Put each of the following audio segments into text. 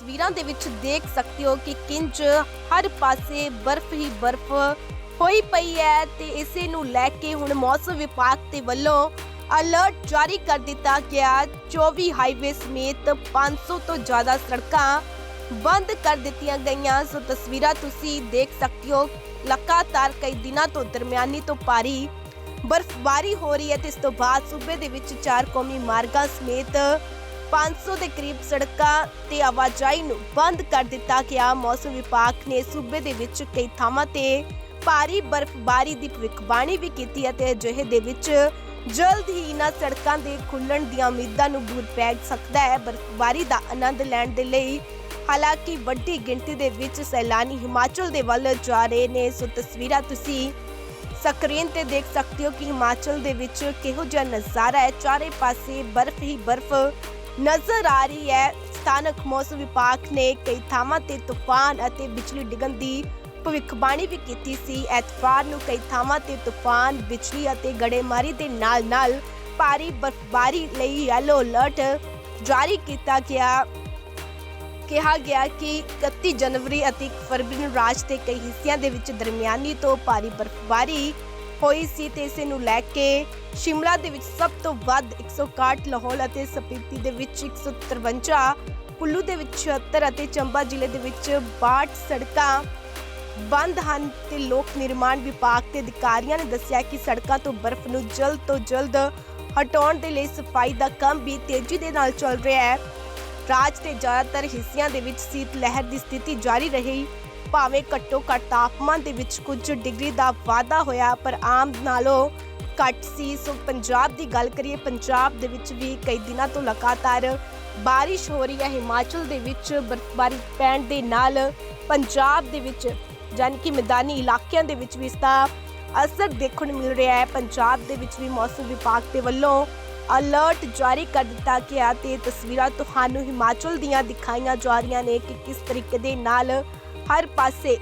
ਤਸਵੀਰਾਂ ਦੇ ਵਿੱਚ ਦੇਖ ਸਕਦੇ ਹੋ ਕਿ ਕਿੰਜ ਹਰ ਪਾਸੇ ਬਰਫ਼ ਹੀ ਬਰਫ਼ ਹੋਈ ਪਈ ਹੈ ਤੇ ਇਸੇ ਨੂੰ ਲੈ ਕੇ ਹੁਣ ਮੌਸਮ ਵਿਭਾਗ ਦੇ ਵੱਲੋਂ ਅਲਰਟ ਜਾਰੀ ਕਰ ਦਿੱਤਾ ਗਿਆ। 24 ਹਾਈਵੇ ਸਮੇਤ 500 ਤੋਂ ਜ਼ਿਆਦਾ ਸੜਕਾਂ ਬੰਦ ਕਰ ਦਿੱਤੀਆਂ ਗਈਆਂ। ਸੋ ਤਸਵੀਰਾਂ ਤੁਸੀਂ ਦੇਖ ਸਕਦੇ ਹੋ, ਲਗਾਤਾਰ ਕਈ ਦਿਨਾਂ ਤੋਂ ਦਰਮਿਆਨੀ ਤੋਂ ਭਾਰੀ ਬਰਫ਼ਬਾਰੀ ਹੋ ਰਹੀ ਹੈ ਤੇ ਇਸ ਤੋਂ ਬਾਅਦ ਸੂਬੇ ਦੇ ਵਿੱਚ ਚਾਰ ਕੌਮੀ ਮਾਰਗਾਂ ਸਮੇਤ 500 ਦੇ ਕਰੀਬ ਸੜਕਾਂ ਤੇ ਆਵਾਜਾਈ ਨੂੰ ਬੰਦ ਕਰ ਦਿੱਤਾ ਗਿਆ। ਮੌਸਮ ਵਿਭਾਗ ਨੇ ਸੂਬੇ ਦੇ ਵਿੱਚ ਕਈ ਥਾਵਾਂ ਤੇ ਭਾਰੀ ਬਰਫ਼ਬਾਰੀ ਦੀ ਭਵਿੱਖਬਾਣੀ ਵੀ ਕੀਤੀ ਹੈ ਅਜਿਹੇ ਦੇ ਵਿੱਚ ਜਲਦ ਹੀ ਇਹਨਾਂ ਸੜਕਾਂ ਦੇ ਖੁੱਲਣ ਦੀਆਂ ਉਮੀਦਾਂ ਨੂੰ ਬੂਰ ਪੈ ਸਕਦਾ ਹੈ। ਬਰਫ਼ਬਾਰੀ ਦਾ ਆਨੰਦ ਲੈਣ ਦੇ ਲਈ ਹਾਲਾਂਕਿ ਵੱਡੀ ਗਿਣਤੀ ਦੇ ਵਿੱਚ ਸੈਲਾਨੀ ਹਿਮਾਚਲ ਦੇ ਵੱਲ ਜਾ ਰਹੇ ਨੇ। ਸੋ ਤਸਵੀਰਾਂ ਤੁਸੀਂ ਸਕਰੀਨ ਤੇ ਦੇਖ ਸਕਦੇ ਹੋ ਕਿ ਹਿਮਾਚਲ ਦੇ ਵਿੱਚ ਕਿਹੋ ਜਿਹਾ ਨਜ਼ਾਰਾ ਹੈ। ਚਾਰੇ ਪਾਸੇ ਬਰਫ਼ ਹੀ ਬਰਫ਼ ਨਜ਼ਰ ਆ ਰਹੀ ਹੈ। ਸਥਾਨਕ ਮੌਸਮ ਵਿਭਾਗ ਨੇ ਕਈ ਥਾਵਾਂ ਤੇ ਤੂਫਾਨ ਅਤੇ ਬਿਜਲੀ ਡਿੱਗਣ ਦੀ ਭਵਿੱਖਬਾਣੀ ਵੀ ਕੀਤੀ ਸੀ। ਐਤਵਾਰ ਨੂੰ ਕਈ ਥਾਵਾਂ ਤੇ ਤੂਫਾਨ, ਬਿਜਲੀ ਅਤੇ ਗੜੇਮਾਰੀ ਦੇ ਨਾਲ-ਨਾਲ ਭਾਰੀ ਬਰਫ਼ਬਾਰੀ ਲਈ ਯੈਲੋ ਅਲਰਟ ਜਾਰੀ ਕੀਤਾ ਗਿਆ। ਕਿਹਾ ਗਿਆ ਕਿ 31 ਜਨਵਰੀ ਅਤੇ 1 ਫਰਵਰੀ ਨੂੰ ਰਾਜ ਦੇ ਕਈ ਹਿੱਸਿਆਂ ਦੇ ਵਿੱਚ ਦਰਮਿਆਨੀ ਤੋਂ ਭਾਰੀ ਬਰਫ਼ਬਾਰੀ ਹੋਈ ਸੀ ਤੇ ਇਸੇ ਨੂੰ ਲੈ ਕੇ ਸ਼ਿਮਲਾ ਦੇ ਵਿੱਚ ਸਭ ਤੋਂ ਵੱਧ 161 ਲਾਹੌਰ ਅਤੇ ਸਪੀਤੀ ਦੇ ਵਿੱਚ 153 ਕੁੱਲੂ ਦੇ ਵਿੱਚ 76 ਅਤੇ ਚੰਬਾ ਜ਼ਿਲ੍ਹੇ ਦੇ ਵਿੱਚ 62 ਸੜਕਾਂ ਬੰਦ ਹਨ ਤੇ ਲੋਕ ਨਿਰਮਾਣ ਵਿਭਾਗ ਦੇ ਅਧਿਕਾਰੀਆਂ ਨੇ ਦੱਸਿਆ ਕਿ ਸੜਕਾਂ ਤੋਂ ਬਰਫ਼ ਨੂੰ ਜਲਦ ਤੋਂ ਜਲਦ ਹਟਾਉਣ ਦੇ ਲਈ ਸਫ਼ਾਈ ਦਾ ਕੰਮ ਵੀ ਤੇਜ਼ੀ ਦੇ ਨਾਲ ਚੱਲ ਰਿਹਾ ਹੈ। ਰਾਜ ਦੇ ਜ਼ਿਆਦਾਤਰ ਹਿੱਸਿਆਂ ਦੇ ਵਿੱਚ ਸੀਤ ਲਹਿਰ ਦੀ ਸਥਿਤੀ ਜਾਰੀ ਰਹੀ। ਭਾਵੇਂ ਘੱਟੋ ਘੱਟ ਤਾਪਮਾਨ ਦੇ ਵਿੱਚ ਕੁਝ ਡਿਗਰੀ ਦਾ ਵਾਧਾ ਹੋਇਆ, ਪਰ ਆਮ ਨਾਲੋਂ ਘੱਟ ਸੀ। ਸੋ ਪੰਜਾਬ ਦੀ ਗੱਲ ਕਰੀਏ, ਪੰਜਾਬ ਦੇ ਵਿੱਚ ਵੀ ਕਈ ਦਿਨਾਂ ਤੋਂ ਲਗਾਤਾਰ ਬਾਰਿਸ਼ ਹੋ ਰਹੀ ਹੈ। ਹਿਮਾਚਲ ਦੇ ਵਿੱਚ ਬਰਫ਼ਬਾਰੀ ਪੈਣ ਦੇ ਨਾਲ ਪੰਜਾਬ ਦੇ ਵਿੱਚ ਜਾਣੀ ਕਿ ਮੈਦਾਨੀ ਇਲਾਕਿਆਂ ਦੇ ਵਿੱਚ ਵੀ ਇਸ ਦਾ ਅਸਰ ਦੇਖਣ ਨੂੰ ਮਿਲ ਰਿਹਾ ਹੈ। ਪੰਜਾਬ ਦੇ ਵਿੱਚ ਵੀ ਮੌਸਮ ਵਿਭਾਗ ਦੇ ਵੱਲੋਂ ਅਲਰਟ ਜਾਰੀ ਕਰ ਦਿੱਤਾ ਗਿਆ ਤੇ ਤਸਵੀਰਾਂ ਤੁਹਾਨੂੰ ਹਿਮਾਚਲ ਦੀਆਂ ਦਿਖਾਈਆਂ ਜਾ ਰਹੀਆਂ ਨੇ ਕਿ ਕਿਸ ਤਰੀਕੇ ਦੇ ਨਾਲ ਹਰ ਪਾਸੇ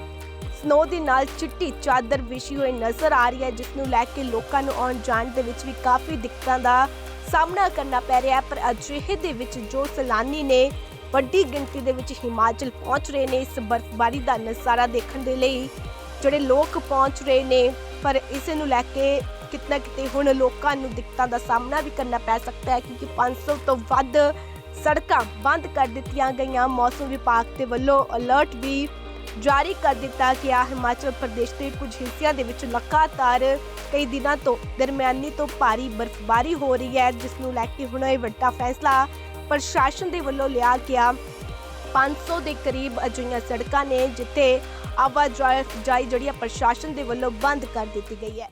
ਸਨੋ ਦੇ ਨਾਲ ਚਿੱਟੀ ਚਾਦਰ ਵਿਛੀ ਹੋਈ ਨਜ਼ਰ ਆ ਰਹੀ ਹੈ ਜਿਸ ਨੂੰ ਲੈ ਕੇ ਲੋਕਾਂ ਨੂੰ ਆਉਣ ਜਾਣ ਦੇ ਵਿੱਚ ਵੀ ਕਾਫੀ ਦਿੱਕਤਾਂ ਦਾ ਸਾਹਮਣਾ ਕਰਨਾ ਪੈ ਰਿਹਾ ਪਰ ਅਜਿਹੇ ਦੇ ਵਿੱਚ ਜੋ ਸੈਲਾਨੀ ਨੇ ਵੱਡੀ ਗਿਣਤੀ ਦੇ ਵਿੱਚ ਹਿਮਾਚਲ ਪਹੁੰਚ ਰਹੇ ਨੇ, ਇਸ ਬਰਫ਼ਬਾਰੀ ਦਾ ਨਜ਼ਾਰਾ ਦੇਖਣ ਦੇ ਲਈ ਜਿਹੜੇ ਲੋਕ ਪਹੁੰਚ ਰਹੇ ਨੇ, ਪਰ ਇਸ ਨੂੰ ਲੈ ਕੇ ਕਿਤਨਾ ਕਿਤੇ ਹੁਣ ਲੋਕਾਂ ਨੂੰ ਦਿੱਕਤਾਂ ਦਾ ਸਾਹਮਣਾ ਵੀ ਕਰਨਾ ਪੈ ਸਕਦਾ ਹੈ, ਕਿਉਂਕਿ 500 ਤੋਂ ਵੱਧ ਸੜਕਾਂ ਬੰਦ ਕਰ ਦਿੱਤੀਆਂ ਗਈਆਂ। ਮੌਸਮ ਵਿਭਾਗ ਦੇ ਵੱਲੋਂ ਅਲਰਟ ਵੀ ਜਾਰੀ ਕਰ ਦਿੱਤਾ ਗਿਆ। ਹਿਮਾਚਲ ਪ੍ਰਦੇਸ਼ ਦੇ ਕੁਝ ਹਿੱਸਿਆਂ ਦੇ ਵਿੱਚ ਲਗਾਤਾਰ ਕਈ ਦਿਨਾਂ ਤੋਂ ਦਰਮਿਆਨੀ ਤੋਂ ਭਾਰੀ ਬਰਫ਼ਬਾਰੀ ਹੋ ਰਹੀ ਹੈ, ਜਿਸ ਨੂੰ ਲੈ ਕੇ ਹੁਣ ਇਹ ਵੱਡਾ ਫੈਸਲਾ ਪ੍ਰਸ਼ਾਸਨ ਦੇ ਵੱਲੋਂ ਲਿਆ ਗਿਆ। 500 ਦੇ ਕਰੀਬ ਅਜਿਹੀਆਂ ਸੜਕਾਂ ਨੇ ਜਿੱਥੇ ਆਵਾਜਾਈ ਜਿਹੜੀ ਆ, ਪ੍ਰਸ਼ਾਸਨ ਦੇ ਵੱਲੋਂ ਬੰਦ ਕਰ ਦਿੱਤੀ ਗਈ ਹੈ।